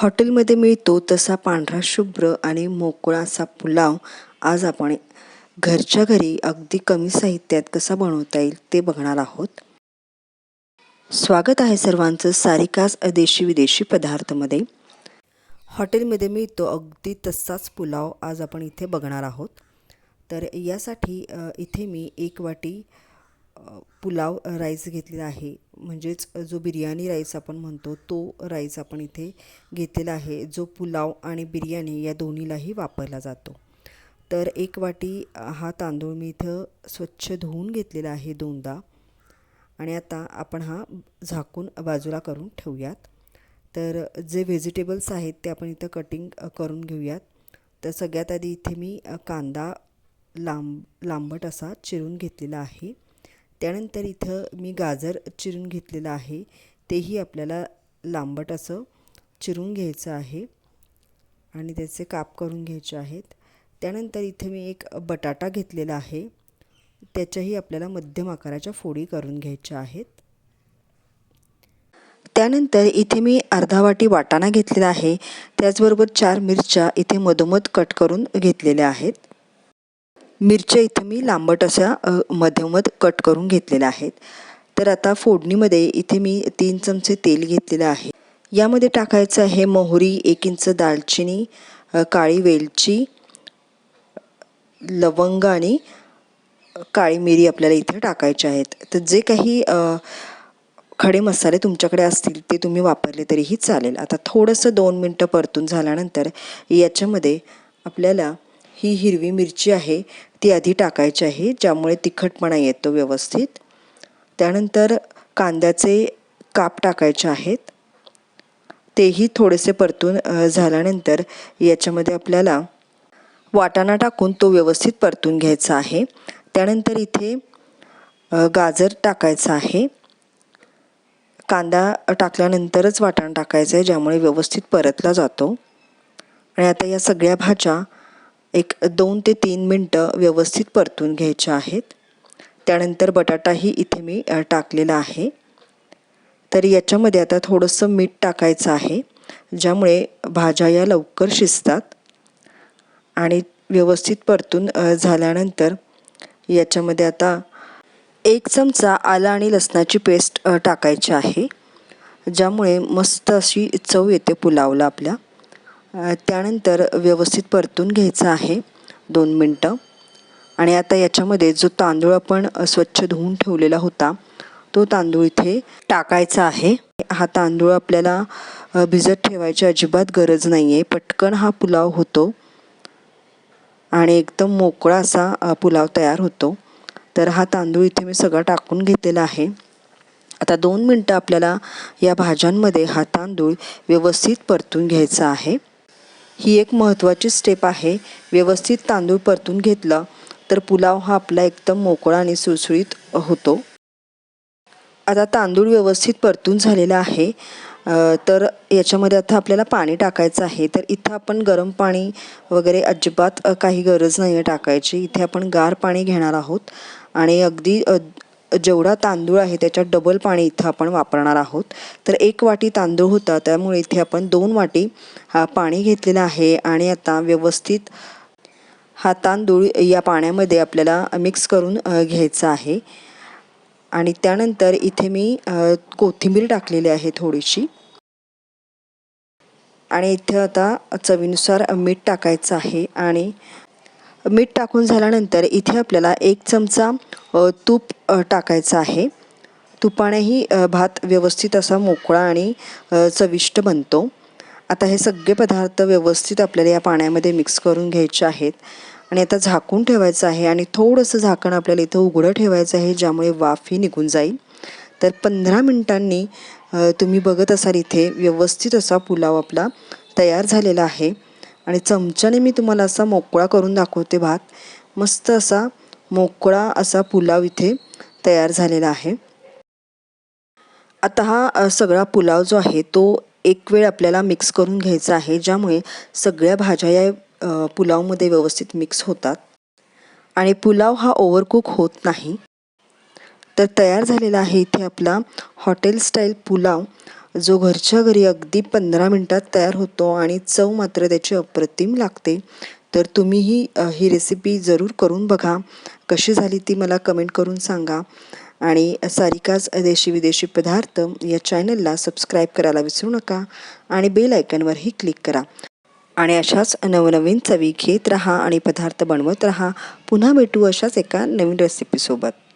हॉटेलमध्ये मिळतो तसा पांढरा शुभ्र आणि मोकळा असा पुलाव. आज आपण घरच्या घरी अगदी कमी साहित्यात कसा बनवता येईल ते बघणार आहोत. स्वागत आहे सर्वांचं सारिकास देशी विदेशी पदार्थमध्ये. हॉटेलमध्ये मिळतो अगदी तसाच पुलाव आज आपण इथे बघणार आहोत. तर यासाठी इथे मी एक वाटी पुलाव राईस घेतलेला आहे. म्हणजेच जो बिर्याणी राईस आपण म्हणतो तो राईस आपण इथे घेतलेला आहे. जो पुलाव आणि बिर्याणी या दोन्हीलाही वापरला जातो. तर एक वाटी हा तांदूळ मी इथं स्वच्छ धुवून घेतलेला आहे दोनदा. आणि आता आपण हा झाकून बाजूला करून ठेवूयात. तर जे व्हेजिटेबल्स आहेत ते आपण इथं कटिंग करून घेऊयात. तर सगळ्यात आधी इथे मी कांदा लांब लांबट असा चिरून घेतलेला आहे. त्यानंतर इथं मी गाजर चिरून घेतलेलं आहे. तेही आपल्याला लांबट असं चिरून घ्यायचं आहे आणि त्याचे काप करून घ्यायचे आहेत. त्यानंतर इथे मी एक बटाटा घेतलेला आहे. त्याच्याही आपल्याला मध्यम आकाराच्या फोडी करून घ्यायच्या आहेत. त्यानंतर इथे मी अर्धा वाटी वाटाणा घेतलेला आहे. त्याचबरोबर चार मिरच्या इथे मधोमध कट करून घेतलेल्या आहेत. मिरच्या इथे मी लांबट अशा अ, कट करून घेतलेल्या आहेत. तर आता फोडणीमध्ये इथे मी तीन चमचे तेल घेतलेलं आहे. यामध्ये टाकायचं आहे मोहरी एक इंच दालचिनी काळी वेलची लवंग आणि काळी मिरी आपल्याला इथे टाकायचे आहेत. तर जे काही खडे मसाले तुमच्याकडे असतील ते तुम्ही वापरले तरीही चालेल. आता थोडंसं दोन मिनटं परतून झाल्यानंतर याच्यामध्ये आपल्याला ही हिरवी मिरची आहे ती आधी टाकायची आहे ज्यामुळे तिखटपणा येतो व्यवस्थित. त्यानंतर कांद्याचे काप टाकायचे आहेत. तेही थोडेसे परतून झाल्यानंतर याच्यामध्ये आपल्याला वाटाणा टाकून तो व्यवस्थित परतून घ्यायचा आहे. त्यानंतर इथे गाजर टाकायचं आहे. कांदा टाकल्यानंतरच वाटाणा टाकायचं आहे ज्यामुळे व्यवस्थित परतला जातो. आणि आता या सगळ्या भाज्या एक दोन ते तीन मिनटं व्यवस्थित परतून घ्यायच्या आहेत. त्यानंतर बटाटाही इथे मी टाकलेला आहे. तर याच्यामध्ये आता थोडंसं मीठ टाकायचं आहे ज्यामुळे भाज्या या लवकर शिजतात. आणि व्यवस्थित परतून झाल्यानंतर याच्यामध्ये आता एक चमचा आला आणि लसणाची पेस्ट टाकायची आहे ज्यामुळे मस्त अशी चव येते पुलावला आपल्या. त्यानंतर व्यवस्थित परतून घ्यायचं आहे. दोन मिनटं. आणि आता याच्यामध्ये जो तांदूळ आपण स्वच्छ धुवून ठेवलेला होता तो तांदूळ इथे टाकायचा आहे. हा तांदूळ आपल्याला भिजत ठेवायची अजिबात गरज नाही आहे पटकन हा पुलाव होतो. आणि एकदम मोकळा असा पुलाव तयार होतो. तर हा तांदूळ इथे मी सगळा टाकून घेतलेला आहे. आता दोन मिनटं आपल्याला या भाज्यांमध्ये हा तांदूळ व्यवस्थित परतून घ्यायचा आहे. ही एक महत्त्वाची स्टेप आहे. व्यवस्थित तांदूळ परतून घेतलं तर पुलाव हा आपला एकदम मोकळा आणि सुळसुळीत होतो. आता तांदूळ व्यवस्थित परतून झालेला आहे. तर याच्यामध्ये आता आपल्याला पाणी टाकायचं आहे. तर इथं आपण गरम पाणी वगैरे अजिबात काही गरज नाही आहे टाकायची. इथे आपण गार पाणी घेणार आहोत. आणि अगदी जेवढा तांदूळ आहे त्याच्यात डबल पाणी इथं आपण वापरणार आहोत. तर एक वाटी तांदूळ होता त्यामुळे इथे आपण दोन वाटी हा पाणी घेतलेलं आहे आणि आता व्यवस्थित हा तांदूळ या पाण्यामध्ये आपल्याला मिक्स करून घ्यायचा आहे. आणि त्यानंतर इथे मी कोथिंबीर टाकलेली आहे थोडीशी. आणि इथे आता चवीनुसार मीठ टाकायचं आहे आणि मीठ टाकून झाल्यानंतर इथे आपल्याला एक चमचा तूप टाकायचं आहे. तुपानेही भात व्यवस्थित असा मोकळा आणि चविष्ट बनतो. आता हे सगळे पदार्थ व्यवस्थित आपल्याला या पाण्यामध्ये मिक्स करून घ्यायचे आहेत. आणि आता झाकून ठेवायचं आहे आणि थोडंसं झाकण आपल्याला इथं उघडं ठेवायचं आहे ज्यामुळे वाफही निघून जाईल. तर पंधरा मिनिटांनी तुम्ही बघत असाल इथे व्यवस्थित असा पुलाव आपला तयार झालेला आहे. आणि चमच्याने मी तुम्हाला असा मोकळा करून दाखवते भात. मस्त असा मोकळा असा पुलाव इथे तयार झालेला आहे. आता हा सगळा पुलाव जो आहे तो एक वेळ आपल्याला मिक्स करून घ्यायचा आहे ज्यामुळे सगळ्या भाज्या या पुलावमध्ये व्यवस्थित मिक्स होतात. आणि पुलाव हा ओव्हरकुक होत नाही. तर तयार झालेला आहे इथे आपला हॉटेल स्टाईल पुलाव. जो घरच्या घरी अगदी पंधरा मिनटात तयार होतो आणि चव मात्र त्याची अप्रतिम लागते तर तुम्हीही ही रेसिपी जरूर करून बघा. कशी झाली ती मला कमेंट करून सांगा. आणि सारिकाच देशी विदेशी पदार्थ या चॅनलला सबस्क्राईब करायला विसरू नका आणि बेल आयकनवरही क्लिक करा. आणि अशाच नवनवीन चवी घेत राहा आणि पदार्थ बनवत राहा. पुन्हा भेटू अशाच एका नवीन रेसिपीसोबत